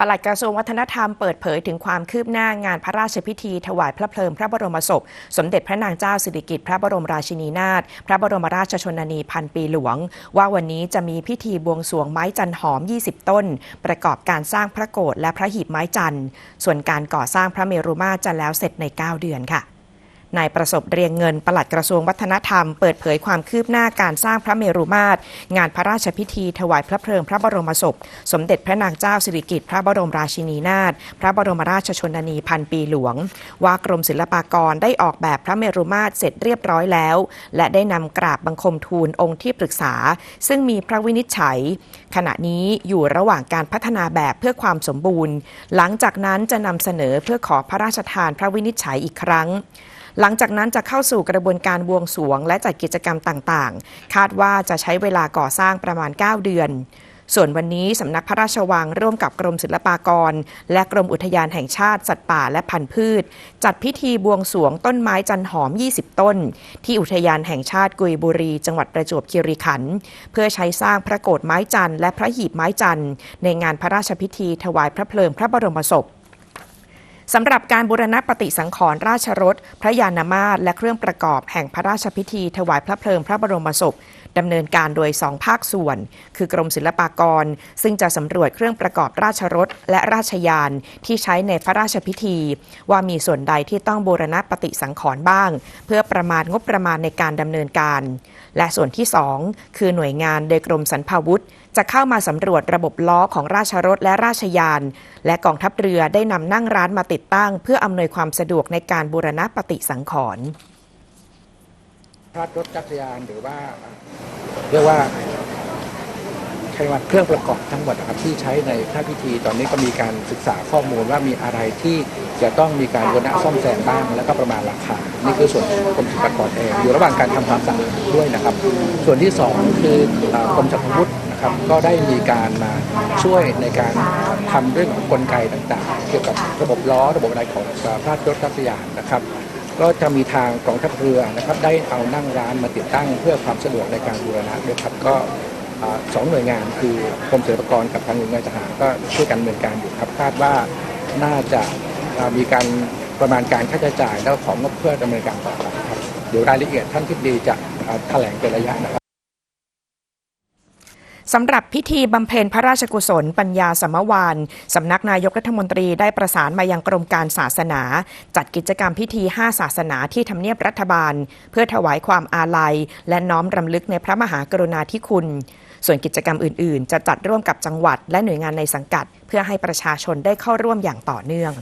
ปลัดกระทรวงวัฒนธรรมเปิดเผยถึงความคืบหน้างานพระราชพิธี ถวายพระเพลิงพระบรมศพ สมเด็จพระนางเจ้าสิริกิติ์พระบรมราชินีนาถพระบรมราชชนนีพันปีหลวง ว่าวันนี้จะมีพิธีบวงสรวงไม้จันหอม 20 ต้น ประกอบการสร้างพระโกศและพระหีบไม้จันทร์ส่วนการก่อสร้างพระเมรุมาตรจะแล้วเสร็จใน 9 เดือนค่ะ นายประสบเรียงเงินปลัดกระทรวงวัฒนธรรม เปิดเผยความคืบหน้าการสร้างพระเมรุมาตรงานพระราชพิธี ถวายพระเพลิงพระบรมศพ สมเด็จพระนางเจ้าสิริกิติ์พระบรมราชินีนาถพระบรมราชชนนีพันปีหลวง ว่ากรมศิลปากรได้ออกแบบพระเมรุมาตรเสร็จเรียบร้อยแล้ว และได้นำกราบบังคมทูลองค์ที่ปรึกษา ซึ่งมีพระวินิจฉัย ขณะนี้อยู่ระหว่างการพัฒนาแบบเพื่อความสมบูรณ์ หลังจากนั้นจะนำเสนอเพื่อขอพระราชทานพระวินิจฉัยอีกครั้ง หลังจากนั้นจะเข้าสู่กระบวนการบวงสรวง และจัดกิจกรรมต่างๆ คาดว่าจะใช้เวลาก่อสร้างประมาณ 9 เดือนส่วนวันนี้สำนักพระราชวังร่วมกับกรมศิลปากร และกรมอุทยานแห่งชาติสัตว์ป่าและพันธุ์พืช จัดพิธีบวงสรวงต้นไม้จันหอม 20 ต้น ที่อุทยานแห่งชาติกุยบุรี จังหวัดประจวบคีรีขันธ์เพื่อใช้สร้างพระโกศไม้จันทร์และพระหีบไม้จันทร์ในงานพระราชพิธีถวายพระเพลิงพระบรมศพ สำหรับการบูรณปฏิสังขรณ์ราชรถ พระยานมาตและเครื่องประกอบแห่งพระราชพิธี ถวายพระเพลิงพระบรมศพ ดำเนินการโดยสองภาคส่วน คือกรมศิลปากร ซึ่งจะสำรวจเครื่องประกอบราชรถ และราชยานที่ใช้ในพระราชพิธี ว่ามีส่วนใดที่ต้องบูรณะปฏิสังขรณ์บ้าง เพื่อประมาณงบประมาณในการดำเนินการ และส่วนที่ 2 คือหน่วยงานโดยกรมสรรพาวุธจะเข้ามาสำรวจระบบล้อของราชรถและราชยาน และกองทัพเรือได้นำนั่งร้านมาติดตั้ง เพื่ออำนวยความสะดวกในการบูรณะปฏิสังขรณ์ พระรถจักรยานหรือว่า เรียกว่าใช้ว่าเครื่องประกอบทั้งหมดนะครับที่ใช้ในพระพิธีตอนนี้ก็มีการศึกษาข้อมูลว่ามีอะไรที่จะต้องมีการบูรณะซ่อมแซมบ้าง แล้วก็ประมาณราคา นี่คือส่วนของกรมศิลปากรเองอยู่ระหว่างการทำความสะอาดด้วยนะครับ ส่วนที่สองคือกรมจักรวุฒินะครับก็ได้มีการมาช่วยในการทำเรื่องของกลไกต่างๆ เกี่ยวกับระบบล้อระบบอะไรของพระรถจักรยานนะครับ ก็จะมีทางกองทัพเรือนะครับได้เอานั่งร้านมาติดตั้ง เพื่อความสะดวกในการบูรณะด้วยครับก็สองหน่วยงานคือกรมศิลปากรกับทางหน่วยงานทหารก็ช่วยกันดำเนินการอยู่ครับคาดว่าน่าจะมีการประมาณการค่าใช้จ่ายแล้วของงบเพื่อดำเนินการต่อไปครับเดี๋ยวรายละเอียดท่านทิบดีจะแถลงเป็นระยะนะครับ สำหรับพิธีบำเพ็ญพระราชกุศล ปัญญาสมวานสำนักนายกรัฐมนตรีได้ประสานมายังกรมการศาสนา จัดกิจกรรมพิธี 5 ศาสนาที่ทำเนียบรัฐบาล เพื่อถวายความอาลัย และน้อมรำลึกในพระมหากรุณาธิคุณ ส่วนกิจกรรมอื่น ๆ จะจัดร่วมกับจังหวัด และหน่วยงานในสังกัด เพื่อให้ประชาชนได้เข้าร่วมอย่างต่อเนื่อง